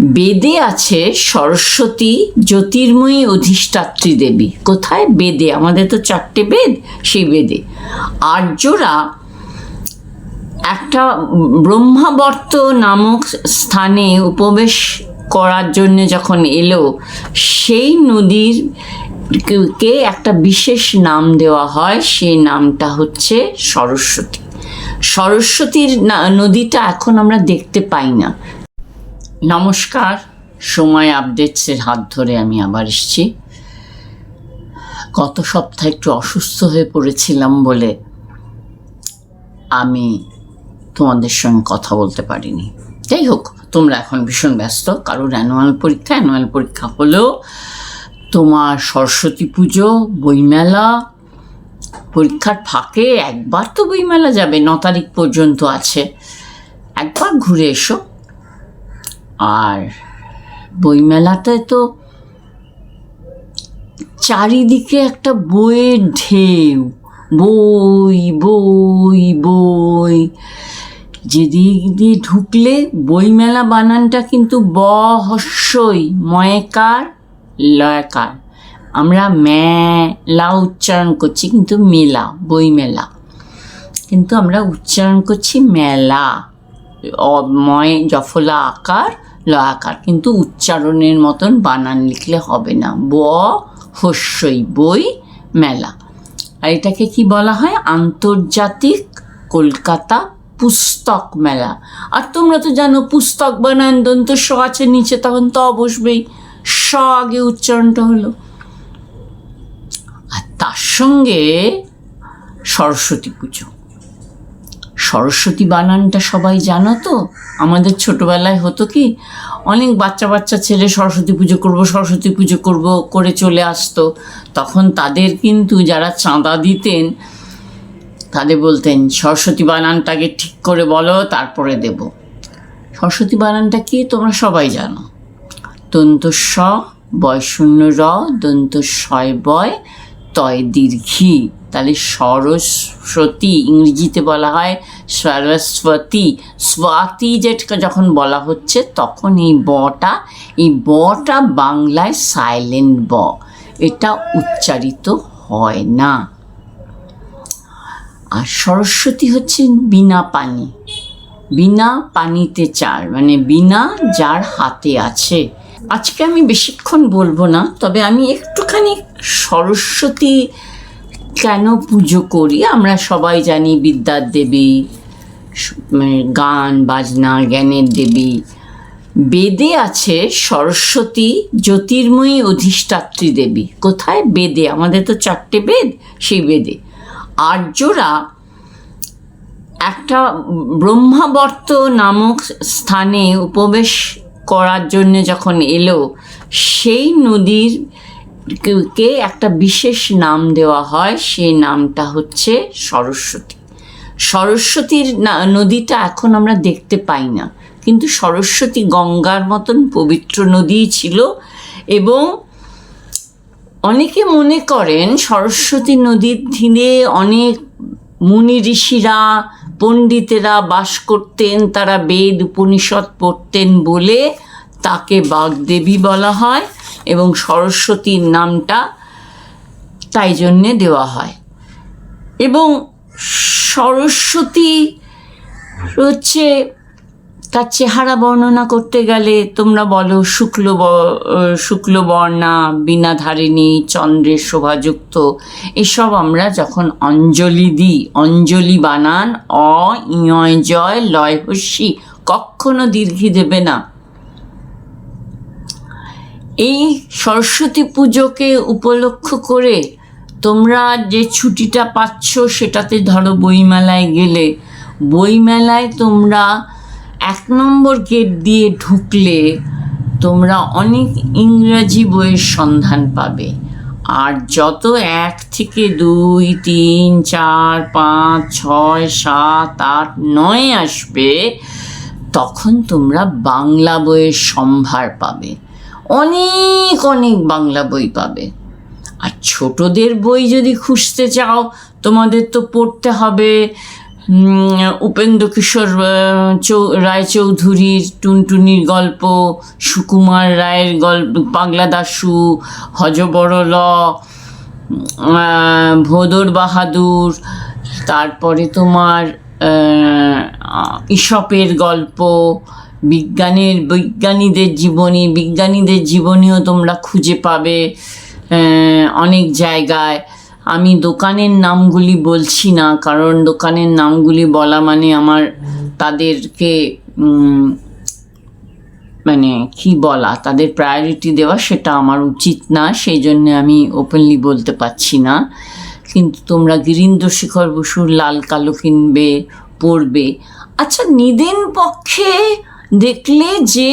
বেদে আছে সরস্বতী জ্যোতির্ময়ী অধিষ্ঠাত্রী দেবী। কোথায়? বেদে। আমাদের তো চারটে বেদ, সেই বেদে। আর্যরা একটা ব্রহ্মাবর্ত নামক স্থানে উপবেশ করার জন্য যখন এলো, সেই নদীর কে- একটা বিশেষ নাম দেওয়া হয়, সেই নামটা হচ্ছে সরস্বতী। সরস্বতীর নদীটা এখন আমরা দেখতে পাই না। নমস্কার, সময় আপডেটসের হাত ধরে আমি আবার এসেছি। গত সপ্তাহে একটু অসুস্থ হয়ে পড়েছিলাম বলে আমি তোমাদের সঙ্গে কথা বলতে পারিনি। যাই হোক, তোমরা এখন ভীষণ ব্যস্ত। কারোর অ্যানুয়াল পরীক্ষা অ্যানুয়াল পরীক্ষা হলেও তোমার সরস্বতী পুজো, বইমেলা, পরীক্ষার ফাঁকে একবার তো বইমেলা যাবে, ন তারিখ পর্যন্ত আছে। একবার ঘুরে এসো। আর বইমেলাতে তো চারিদিকে একটা বইয়ের ঢেউ। বই বই বই। যেদিক দিয়ে ঢুকলে বইমেলা বানানটা কিন্তু ব হস্যই ময়কার লয়কার। আমরা মেলা উচ্চারণ করছি কিন্তু মেলা, বইমেলা। কিন্তু আমরা উচ্চারণ করছি মেলা ময়, জফলা আকার ল আকার কিন্তু উচ্চারণের মতন বানান লিখলে হবে না। ব হস্যই বই মেলা। আর এটাকে কি বলা হয়? আন্তর্জাতিক কলকাতা পুস্তক মেলা। আর তোমরা তো জানো, পুস্তক বানান দন্ত স আছে নিচে, তখন তো বসবেই। স আগে উচ্চারণটা হলো। আর তার সঙ্গে সরস্বতী পুজো। সরস্বতী বানানটা সবাই জানো তো? আমাদের ছোটবেলায় হতো কি, অনেক বাচ্চা বাচ্চা ছেলে সরস্বতী পুজো করব, সরস্বতী পুজো করব করে চলে আসতো। তখন তাদের কিন্তু যারা চাঁদা দিতেন, তাদের বলতেন, সরস্বতী বানানটাকে ঠিক করে বলো, তারপরে দেব। সরস্বতী বানানটা কি তোমরা সবাই জানো? দন্ত স বয় শূন্য র দন্ত শয় বয়, তয় দীর্ঘি। তাহলে সরস্বতী ইংরেজিতে বলা হয় সরস্বতী। স্বাতি যেটা যখন বলা হচ্ছে, তখন এই বটা এই বটা বাংলায় সাইলেন্ট ব। এটা উচ্চারিত হয় না। আর সরস্বতী হচ্ছে বিনা পানি। বিনা পানিতে চার মানে বিনা যার হাতে আছে। আজকে আমি বেশিক্ষণ বলব না, তবে আমি একটুখানি সরস্বতী কেন পুজো করি? আমরা সবাই জানি বিদ্যার দেবী মানে গান, বাজনা, জ্ঞানের দেবী। বেদে আছে সরস্বতী জ্যোতির্ময়ী অধিষ্ঠাত্রী দেবী। কোথায়? বেদে। আমাদের তো চারটে বেদ, সেই বেদে। আর্যরা একটা ব্রহ্মাবর্ত নামক স্থানে উপবেশ করার জন্য যখন এলো, সেই নদীর কে- একটা বিশেষ নাম দেওয়া হয় সেই নামটা হচ্ছে সরস্বতী। সরস্বতীর নদীটা এখন আমরা দেখতে পাই না। কিন্তু সরস্বতী গঙ্গার মতন পবিত্র নদী ছিল এবং অনেকে মনে করেন সরস্বতী নদীর তীরে অনেক মুনি ঋষিরা, পণ্ডিতেরা বাস করতেন, তারা বেদ, উপনিষদ পড়তেন বলে তাকে বাগদেবী বলা হয়। এবং সরস্বতীর নামটা তাই জন্যে দেওয়া হয়। এবং সরস্বতী হচ্ছে তার চেহারা বর্ণনা করতে গেলে তোমরা বলো শুক্ল শুক্লবর্ণা বীণাধারিণী, চন্দ্রের শোভাযুক্ত, এসব আমরা যখন অঞ্জলি দিই, অঞ্জলি বানান, অ, ইয় জয় লয়, হস্যি, কখনো দীর্ঘি দেবে না। এই সরস্বতী পুজোকে উপলক্ষ করে তোমরা যে ছুটিটা পাচ্ছ সেটাতে ধরো বইমেলায় গেলে, বইমেলায় তোমরা এক নম্বর গেট দিয়ে ঢুকলে তোমরা অনেক ইংরাজি বইয়ের সন্ধান পাবে। আর যত এক থেকে দুই, তিন, চার, পাঁচ, ছয়, সাত, আট, নয় আসবে, তখন তোমরা বাংলা বইয়ের সম্ভার পাবে। অনেক অনেক বাংলা বই পাবে। আর ছোটদের বই যদি খুঁজতে চাও, তোমাদের তো পড়তে হবে উপেন্দ্র কিশোর রায়চৌধুরীর টুনটুনির গল্প, সুকুমার রায়ের গল্প পাগলা দাশু হজবরল ভোদর বাহাদুর, তারপরে তোমার ঈশপের গল্প বিজ্ঞানের বৈজ্ঞানিকদের জীবনী, বিজ্ঞানীদের জীবনীও তোমরা খুঁজে পাবে অনেক জায়গায়। আমি দোকানের নামগুলি বলছি না, কারণ দোকানের নামগুলি বলা মানে আমার তাদেরকে মানে কি বলা, তাদের প্রায়োরিটি দেওয়া সেটা আমার উচিত না, সেই জন্য আমি ওপেনলি বলতে পারছি না। কিন্তু তোমরা গিরীন্দ্র শেখর বসুর লাল কালো কিনবে পড়বে আচ্ছা নিদেন পক্ষে দেখলে যে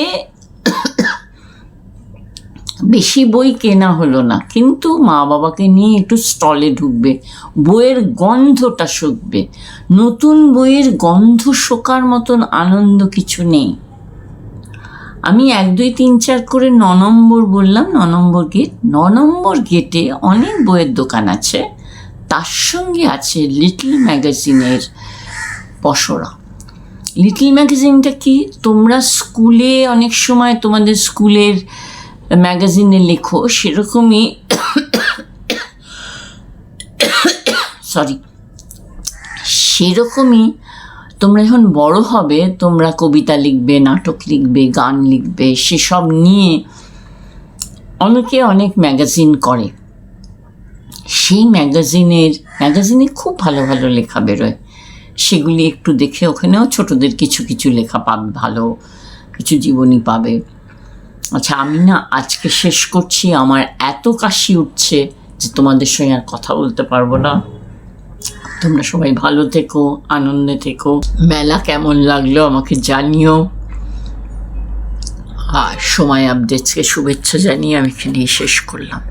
বেশি বই কেনা হলো না, কিন্তু মা বাবাকে নিয়ে একটু স্টলে ঢুকবে, বইয়ের গন্ধটা শুকবে। নতুন বইয়ের গন্ধ শোকার মতন আনন্দ কিছু নেই। আমি এক, দুই, তিন, চার করে ন নম্বর বললাম, ন নম্বর গেট, ন নম্বর গেটে অনেক বইয়ের দোকান আছে, তার সঙ্গে আছে লিটল ম্যাগাজিনের পসরা। লিটল ম্যাগাজিনটা কি? তোমরা স্কুলে অনেক সময় তোমাদের স্কুলের ম্যাগাজিনে লেখো, সেরকমই সরি, সেরকমই তোমরা যখন বড় হবে, তোমরা কবিতা লিখবে, নাটক লিখবে, গান লিখবে, সেসব নিয়ে অনেকে অনেক ম্যাগাজিন করে। সেই ম্যাগাজিনের, ম্যাগাজিনে খুব ভালো ভালো লেখা বেরোয়। সেগুলি একটু দেখে ওখানেও ছোটদের কিছু কিছু লেখা পাবে, ভালো কিছু জীবনী পাবে। আচ্ছা আমি না আজকে শেষ করছি। আমার এত কাশি উঠছে যে তোমাদের সঙ্গে আর কথা বলতে পারব না। তোমরা সবাই ভালো থেকো, আনন্দে থেকো। মেলা কেমন লাগল আমাকে জানিও। আর সময় আপডেটসকে শুভেচ্ছা জানিয়ে আমি এখানেই শেষ করলাম।